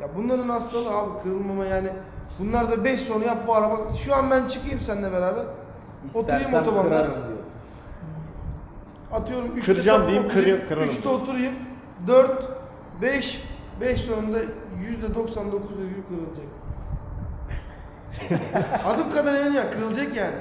Ya bunların hastalığı abi kırılmama yani. Bunlar da 5 sonu yap bu araba. Şu an ben çıkayım seninle beraber. Oturayım İstersem otobanda. kırarım diyorsun. Atıyorum 3'te Kıracağım diyeyim, kırı- kırarım. 3'te oturayım. 4, 5, 5 sonunda %99 virgül kırılacak. Adım kadar eminim ya kırılacak yani.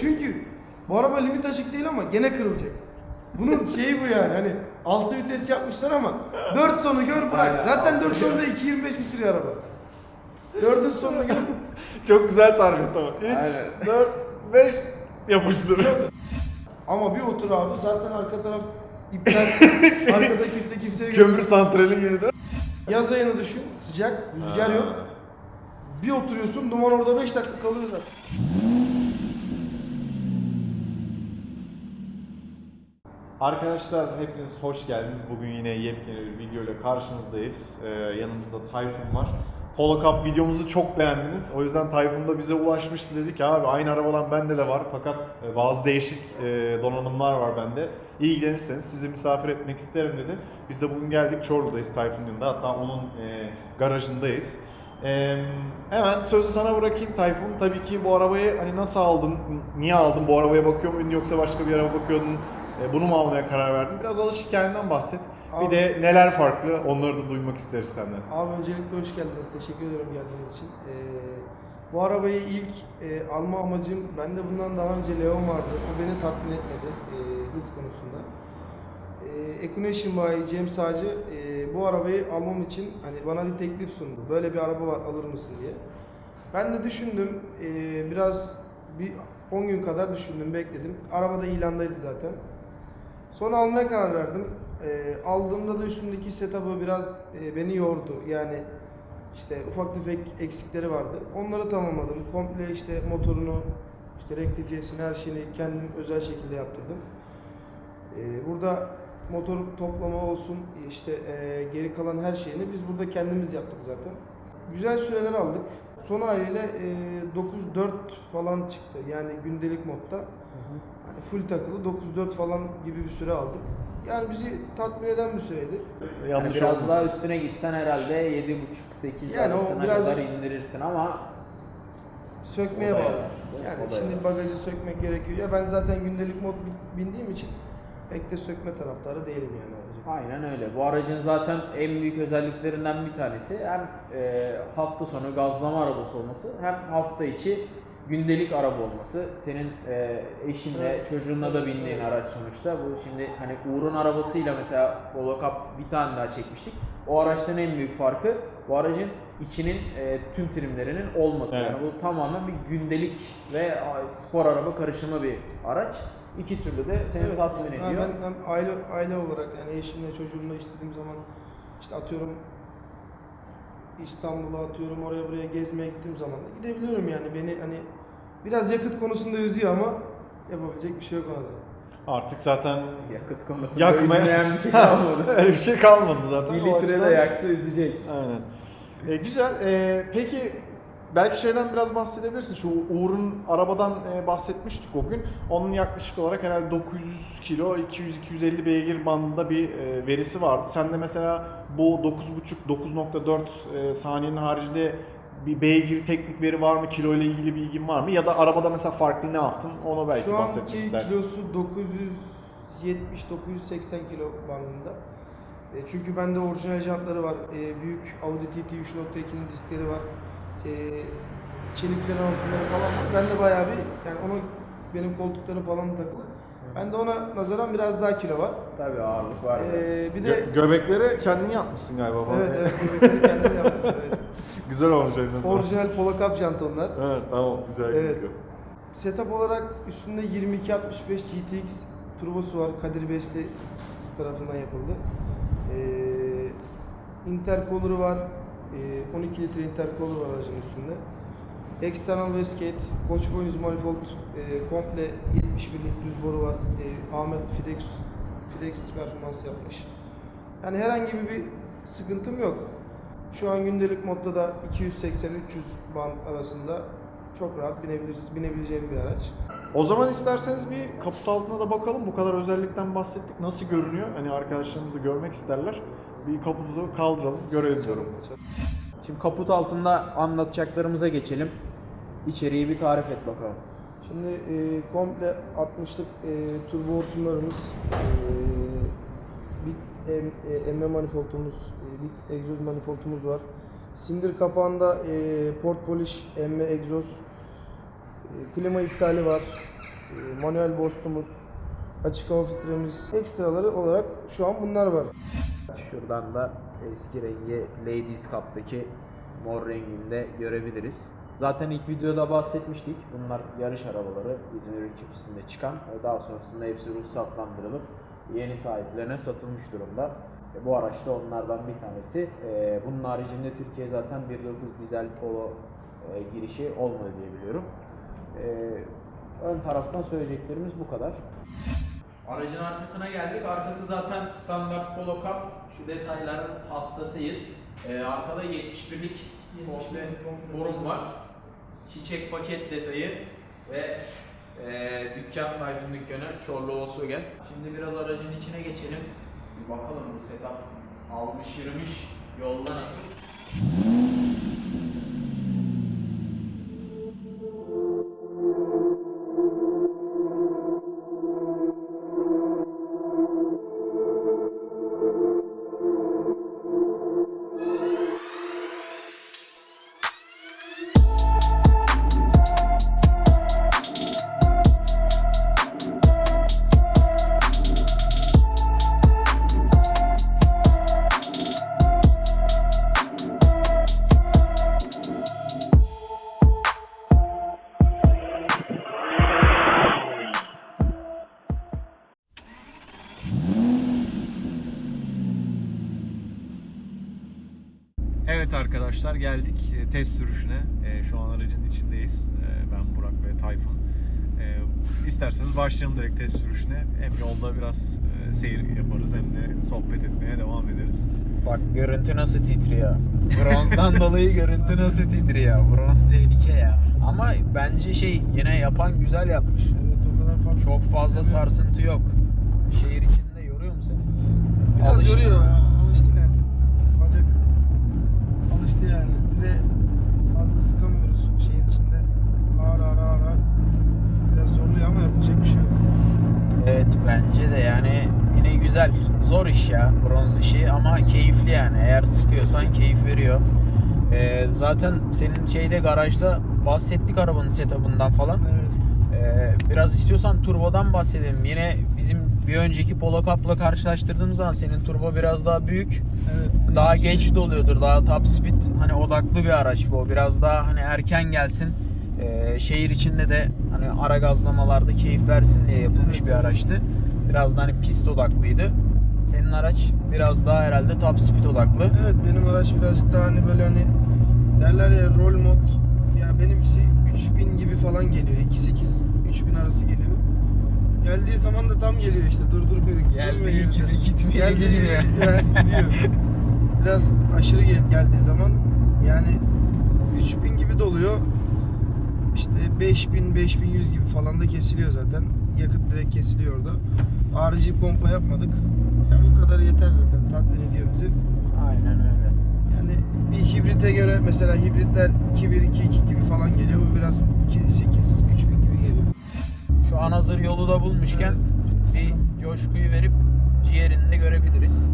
Çünkü bu araba limit açık değil ama gene kırılacak. Bunun şeyi bu yani hani 6 vites yapmışlar ama 4 sonu gör bırak. Aynen, Zaten altı 4 sonunda 2.25 bitiriyor araba. 4'ün sonunu gör. Çok güzel tarif tamam. 3, Aynen. 4, 5 yapıştır. Ama bir otur abi zaten arka taraf iptal. Arkada kimse kimseye Kömür santrali gibi de. Yaz ayını düşün. Sıcak, rüzgar yok. Bir oturuyorsun, duman orada 5 dakika kalıyor zaten. Arkadaşlar hepiniz hoş geldiniz. Bugün yine yepyeni bir video ile karşınızdayız. Ee, yanımızda Tayfun var. Polo Cup videomuzu çok beğendiniz. O yüzden Tayfun da bize ulaşmıştı dedik ya abi aynı arabadan bende de var fakat e, bazı değişik e, donanımlar var bende. İlgilenirseniz sizi misafir etmek isterim dedi. Biz de bugün geldik Çorlu'dayız Tayfun'un yanında hatta onun e, garajındayız. Ee, hemen sözü sana bırakayım Tayfun. Tabii ki bu arabayı hani nasıl aldın, niye aldın, bu arabaya bakıyor muydun yoksa başka bir araba bakıyordun, bunu mu almaya karar verdin? Biraz alış hikayenden bahset. Abi- Bir de neler farklı onları da duymak isteriz senden. Abi öncelikle hoş geldiniz. Teşekkür ederim geldiğiniz için. Ee, bu arabayı ilk e, alma amacım, bende bundan daha önce Leon vardı. O beni tatmin etmedi e, hız konusunda. E, Econation Bayi Cem Sağcı e, bu arabayı almam için hani bana bir teklif sundu. Böyle bir araba var alır mısın diye. Ben de düşündüm. e, biraz bir 10 gün kadar düşündüm, bekledim. Araba da ilandaydı zaten. Sonra almaya karar verdim. Ee, aldığımda da üstündeki setup'ı biraz e, beni yordu. Yani işte ufak tefek eksikleri vardı. Onları tamamladım. Komple işte motorunu, işte rektifiyesini, her şeyini kendim özel şekilde yaptırdım. Ee, burada motor toplama olsun, işte e, geri kalan her şeyini biz burada kendimiz yaptık zaten. Güzel süreler aldık. Son haliyle e, 9-4 falan çıktı. Yani gündelik modda. Hani full takılı 9-4 falan gibi bir süre aldık. Yani bizi tatmin eden bir süreydi. Yani Yanlış biraz olmasın. daha üstüne gitsen herhalde 7.5-8 Yani o arasına biraz- kadar indirirsin ama Sökmeye bağlı. Yani o da şimdi yarar. bagajı sökmek gerekiyor. Ya ben zaten gündelik mod bindiğim için pek de sökme taraftarı değilim yani. ayrıca. aynen öyle. Bu aracın zaten en büyük özelliklerinden bir tanesi hem e, hafta sonu gazlama arabası olması hem hafta içi gündelik araba olması. Senin e, eşinle, Evet. çocuğunla da bindiğin araç sonuçta. Bu şimdi hani Uğur'un arabasıyla mesela Polo Cup bir tane daha çekmiştik. O araçtan en büyük farkı bu aracın içinin e, tüm trimlerinin olması. Evet. Yani bu tamamen bir gündelik ve spor araba karışımı bir araç. İki türlü de seni Evet, tatmin ediyor. Ben, ben aile aile olarak yani eşimle çocuğumla istediğim zaman işte atıyorum İstanbul'a atıyorum oraya buraya gezmeye gittiğim zaman da gidebiliyorum yani beni hani biraz yakıt konusunda üzüyor ama yapabilecek bir şey yok ona da. Artık zaten Yakıt konusunda Yakmaya- üzmeyen bir şey kalmadı. öyle bir şey kalmadı zaten. 1 O litre de yaksa üzecek. Aynen. E, güzel. E, peki belki şeyden biraz bahsedebilirsin. Şu Uğur'un arabadan e, bahsetmiştik o gün. Onun yaklaşık olarak herhalde 900 kilo, 200-250 beygir bandında bir e, verisi vardı. Sen de mesela bu 9.5-9.4 e, saniyenin haricinde bir beygir teknik veri var mı? Kilo ile ilgili bilgin var mı? Ya da arabada mesela farklı ne yaptın? Onu belki Şu bahsetmek anki istersin. kilosu 970-980 kilo bandında. E, çünkü bende orijinal jantları var. E, büyük Audi TT 3.2'nin diskleri var. E, çelik fren amfileri falan var. Bende bayağı bir yani onu benim koltuklarım falan da takılı. Bende ona nazaran biraz daha kilo var. Tabii ağırlık var biraz. E, bir de Gö- göbekleri kendin yapmışsın galiba. evet evet göbekleri kendim yaptım. Evet. Güzel olmuş sağlık. Orijinal Polo Cup jant onlar. Evet tamam güzel Evet. gözüküyor. Setup olarak üstünde 2265 GTX turbosu var. Kadir Besli tarafından yapıldı. Ee, intercooler'ı var. Ee, 12 litre intercooler aracın üstünde. External wastegate, koç boynuzu manifold, e, komple 71'lik düz boru var. E, Ahmet Fidex, Fidex performans yapmış. Yani herhangi bir sıkıntım yok. Şu an gündelik modda da 280-300 band arasında çok rahat binebiliriz, binebileceğim bir araç. O zaman isterseniz bir kaput altına da bakalım. Bu kadar özellikten bahsettik. Nasıl görünüyor? Hani arkadaşlarımız da görmek isterler. Bir kaputu kaldıralım, görelim diyorum. Şimdi kaput altında anlatacaklarımıza geçelim. İçeriği bir tarif et bakalım. Şimdi e, komple 60'lık e, turbo hortumlarımız, e, bir em, e, emme manifoldumuz, e, bir egzoz manifoldumuz var. Sindir kapağında e, port polish, emme egzoz, klima iptali var, e, manuel boostumuz, açık hava filtremiz, ekstraları olarak şu an bunlar var. Şuradan da eski rengi Ladies Cup'taki mor renginde görebiliriz. Zaten ilk videoda bahsetmiştik. Bunlar yarış arabaları İzmir ülke pistinde çıkan. Daha sonrasında hepsi ruhsatlandırılıp yeni sahiplerine satılmış durumda. E, Bu araç da onlardan bir tanesi. E, Bunun haricinde Türkiye zaten 1.9 dizel polo e, girişi olmadı diye biliyorum. E, Ön taraftan söyleyeceklerimiz bu kadar. Aracın arkasına geldik. Arkası zaten standart Polo Cup. Şu detayların hastasıyız. Ee, arkada 71'lik komple borum var. Çiçek paket detayı ve e, dükkan Tayfun dükkanı Çorlu Volkswagen. Şimdi biraz aracın içine geçelim. Bir bakalım bu setup almış yürümüş yolda nasıl. Arkadaşlar geldik e, test sürüşüne. E, Şu an aracın içindeyiz. E, Ben Burak ve Tayfun. İsterseniz başlayalım direkt test sürüşüne. Hem yolda biraz seyir yaparız hem de sohbet etmeye devam ederiz. Bak görüntü nasıl titriyor. Bronzdan dolayı görüntü nasıl titriyor. Bronz tehlike ya. Ama bence şey yine yapan güzel yapmış. Evet o kadar fazla Çok fazla sarsıntı yok. Şehir içinde yoruyor mu seni? Biraz Alıştın yoruyor ya. Alıştık artık. Bacak alıştı yani. Bir de fazla sıkamıyoruz şeyin içinde. Ağır ağır ağır ağır. Biraz zorluyor ama yapacak bir şey yok. Evet bence de yani yine güzel. Zor iş ya bronz işi ama keyifli yani. Eğer sıkıyorsan keyif veriyor. Ee, zaten senin şeyde garajda bahsettik arabanın setup'ından falan. Evet. Ee, biraz istiyorsan turbodan bahsedelim. Yine bizim bir önceki Polo Cup'la karşılaştırdığımız zaman senin turbo biraz daha büyük. Evet. Daha geç doluyordur. Daha top speed hani odaklı bir araç bu. Biraz daha hani erken gelsin. Ee, şehir içinde de hani ara gazlamalarda keyif versin diye yapılmış Evet, bir araçtı. Biraz da hani pist odaklıydı. Senin araç biraz daha herhalde top speed odaklı. Evet benim araç birazcık daha hani böyle hani derler ya rol mod ya benimkisi 3000 gibi falan geliyor. 2.8 3000 arası geliyor. Geldiği zaman da tam geliyor işte durdurmuyor. Geldiği gibi gitmeye Geldiği gibi gidiyor. yani. Biraz aşırı gel- geldiği zaman yani 3000 gibi doluyor. İşte 5000 5100 gibi falan da kesiliyor zaten. Yakıt direkt kesiliyor orada. Harici pompa yapmadık. Ya bu kadar yeter zaten. Tatmin ediyor bizi. Aynen öyle. Yani bir hibrite göre mesela hibritler 2.1, 2.2 gibi falan geliyor. Bu biraz 2.8, 3000 gibi geliyor. Şu an hazır yolu da bulmuşken bir coşkuyu verip ciğerini de görebiliriz.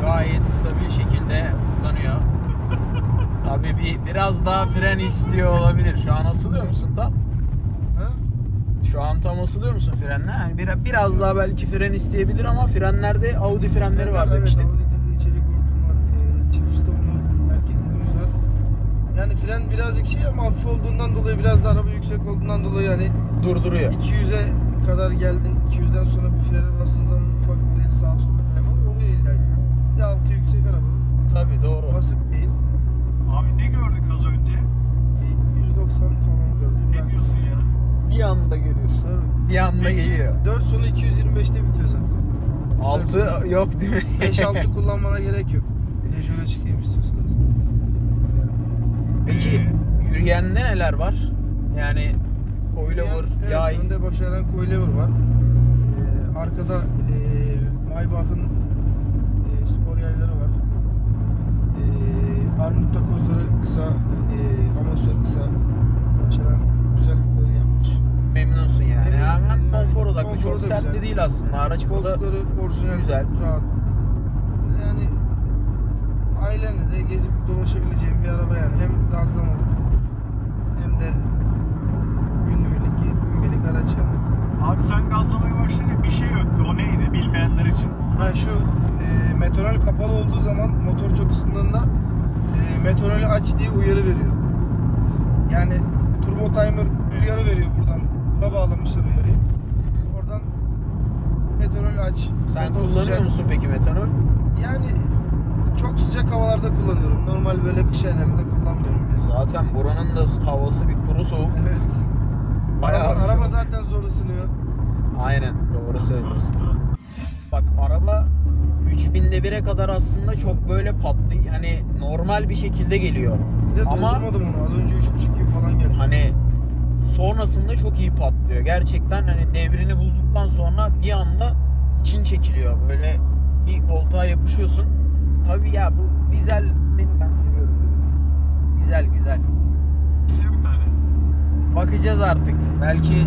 Gayet stabil şekilde hızlanıyor. Tabii bir biraz daha fren istiyor olabilir. Şu an asılıyor musun tam? Şu an tam asılıyor musun frenle? Yani biraz, biraz daha belki fren isteyebilir ama frenlerde Audi frenleri var Evet, demiştin. Audi'de de çelik hortum var. e, Çift pistonlu herkeslerimiz var. Yani fren birazcık şey ama hafif olduğundan dolayı biraz da araba yüksek olduğundan dolayı yani Durduruyor. 200'e kadar geldin. 200'den sonra bir frene bastığın zaman ufak bir sağa sola kayma oluyor illa. Bir de altı yüksek araba. Tabii doğru. Basık değil. Abi ne gördük az önce? Bir 190 falan gördüm. Ne diyorsun ya? bir anda geliyor. Tabii. Bir anda geliyor. 4 sonu 225'te bitiyor zaten. 6 yok değil mi? 5-6 kullanmana gerek yok. Bir de şöyle çıkayım istiyorsanız. Peki ee, yürüyende neler var? Yani Koylover, evet, yay. Önde başaran Koylover var. Ee, arkada e, Maybach'ın değil aslında. Araç Koltukları orijinal, güzel. rahat. Yani ailenle de gezip dolaşabileceğim bir araba yani. Hem gazlamalık hem de günlük, günlük araç yani. Abi sen gazlamaya başlayınca bir şey öttü. O neydi bilmeyenler için? Ha şu e, metanol kapalı olduğu zaman motor çok ısındığında e, metanolü aç diye uyarı veriyor. Yani turbo timer uyarı veriyor buradan. Buna bağlamışlar uyarıyı. Oradan metanolü aç. sen kullanıyor sıcak. musun peki metanol? Yani çok sıcak havalarda kullanıyorum. Normal böyle kış aylarında kullanmıyorum. Zaten buranın da havası bir kuru soğuk. Evet. Bayağı araba, araba zaten zor ısınıyor. Aynen doğru söylüyorsun. Bak araba 3000'de 1'e kadar aslında çok böyle patlı hani normal bir şekilde geliyor. Bir de Ama onu. Az önce 3.5 gibi falan geldi. hani sonrasında çok iyi patlıyor. Gerçekten hani devrini bulduktan sonra bir anda için çekiliyor. Böyle bir koltuğa yapışıyorsun. Tabii ya bu dizel benim ben seviyorum. Dizel güzel. Tane. Bakacağız artık. Belki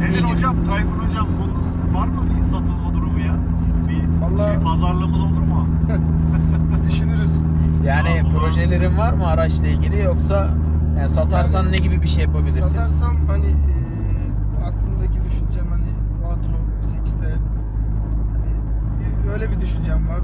Nedir hocam? Tayfun hocam bunun var mı bir satılma durumu ya? Bir Vallahi- şey pazarlığımız olur mu? Düşünürüz. yani Tamam, o zaman- projelerin var mı araçla ilgili yoksa yani satarsan Yani ne gibi bir şey yapabilirsin? Satarsam hani e, aklımdaki düşüncem hani Quattro 8'te hani bir- öyle bir düşüncem var.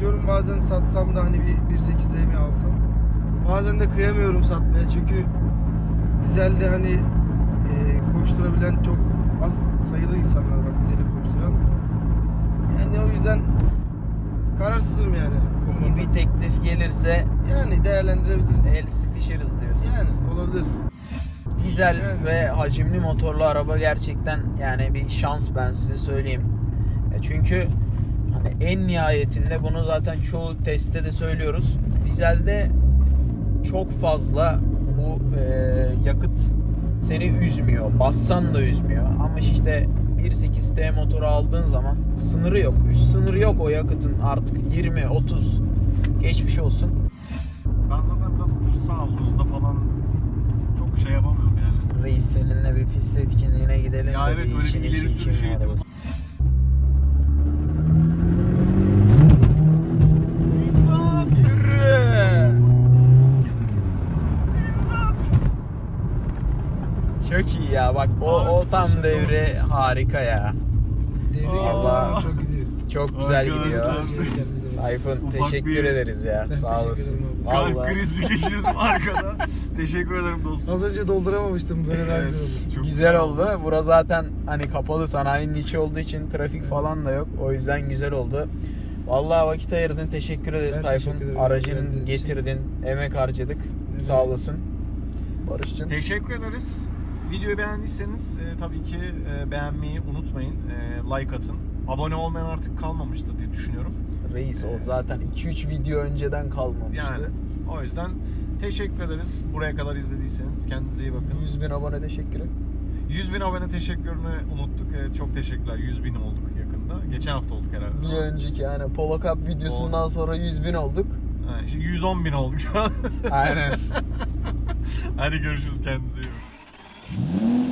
Diyorum bazen satsam da hani bir 1.8'te mi alsam. Bazen de kıyamıyorum satmaya çünkü dizelde hani e, koşturabilen çok az sayılı insanlar var dizeli koşturan. Yani o yüzden kararsızım yani. İyi bir teklif gelirse Yani değerlendirebiliriz. el sıkışırız diyorsun. Yani olabilir. Dizel Evet. ve hacimli motorlu araba gerçekten yani bir şans ben size söyleyeyim. Ya çünkü hani en nihayetinde bunu zaten çoğu testte de söylüyoruz. Dizelde çok fazla bu e, yakıt seni üzmüyor. Bassan da üzmüyor. Ama işte 1.8T motoru aldığın zaman sınırı yok. Üst sınırı yok o yakıtın artık 20, 30 geçmiş olsun. Ben zaten biraz tırsağım. Hızda falan çok şey yapamıyorum yani. Reis seninle bir pist etkinliğine gidelim Ya evet, öyle bir ileri çekeyim sürüş o eğitimi. arabası. Yürü! Çok iyi ya bak o, Abi, o tam devre harika ya. Devre Allah. çok gidiyor. Çok güzel Arkadaşlar. gidiyor. Tayfun Ufak teşekkür bir- ederiz ya. Sağ olasın. ederim abi. Kalp Vallahi. krizi geçirdim arkada. Teşekkür ederim dostum. Az önce dolduramamıştım böyle daha güzel oldu. çok Güzel oldu. Bura zaten hani kapalı sanayinin içi olduğu için trafik falan da yok. O yüzden güzel oldu. Vallahi vakit ayırdın. Teşekkür ederiz Ben Tayfun. teşekkür ederim. Aracını için. getirdin. Emek harcadık. Evet. Sağ olasın. Barış'cığım. Teşekkür ederiz. Videoyu beğendiyseniz e, tabii ki e, beğenmeyi unutmayın. E, like atın. Abone olmayan artık kalmamıştır diye düşünüyorum. Reis o zaten 2-3 video önceden kalmamıştı. Yani o yüzden teşekkür ederiz. Buraya kadar izlediyseniz kendinize iyi bakın. 100 bin abone teşekkürü. 100 bin abone teşekkürünü unuttuk. E, çok teşekkürler. 100 bin olduk yakında. Geçen hafta olduk herhalde. Bir önceki yani Polo Cup videosundan sonra 100 bin olduk. Ha, şimdi 110 bin olduk şu an. Aynen. Hadi görüşürüz kendinize iyi bakın. Mm-hmm.